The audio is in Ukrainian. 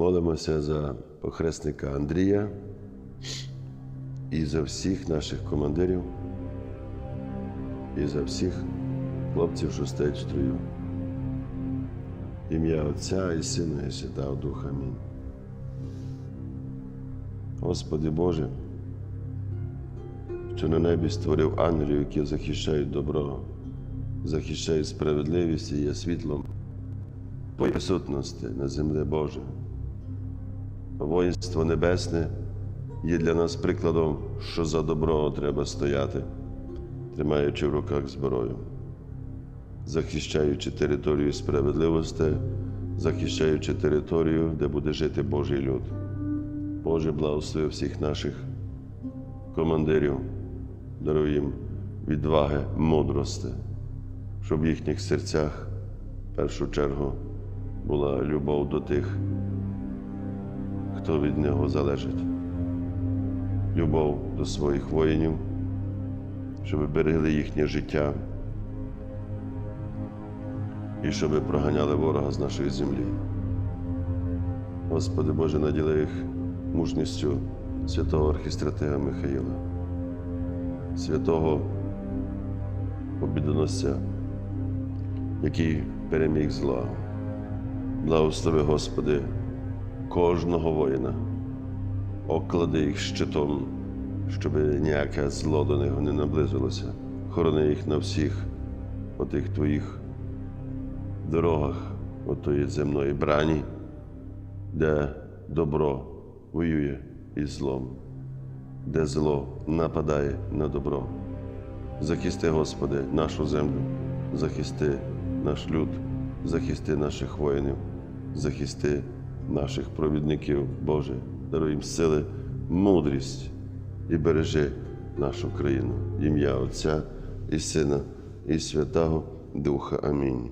Молимося за похресника Андрія і за всіх наших командирів, і за всіх хлопців, що стоять в строю. Ім'я Отця і Сина, і Святого Духа. Амінь. Господи Боже, що на небі створив ангелів, які захищають добро, захищають справедливість і є світлом Твоєї присутності на землі Боже. Воїнство небесне є для нас прикладом, що за добро треба стояти, тримаючи в руках зброю, захищаючи територію справедливості, захищаючи територію, де буде жити Божий люд. Боже, благослови всіх наших командирів, даруй їм відваги, мудрости, щоб в їхніх серцях в першу чергу була любов до тих, хто від нього залежить. Любов до своїх воїнів, щоб берегли їхнє життя і щоб проганяли ворога з нашої землі. Господи Боже, наділи їх мужністю святого архістратига Михаїла, святого побідоносця, який переміг зла. Благослови, Господи, кожного воїна, оклади їх щитом, щоб ніяке зло до них не наблизилося. Хорони їх на всіх отих Твоїх дорогах, отої земної брані, де добро воює із злом, де зло нападає на добро. Захисти, Господи, нашу землю, захисти наш люд, захисти наших воїнів, захисти наших провідників, Боже, даруй їм сили, мудрість і бережи нашу країну. Ім'я Отця і Сина, і Святого Духа. Амінь.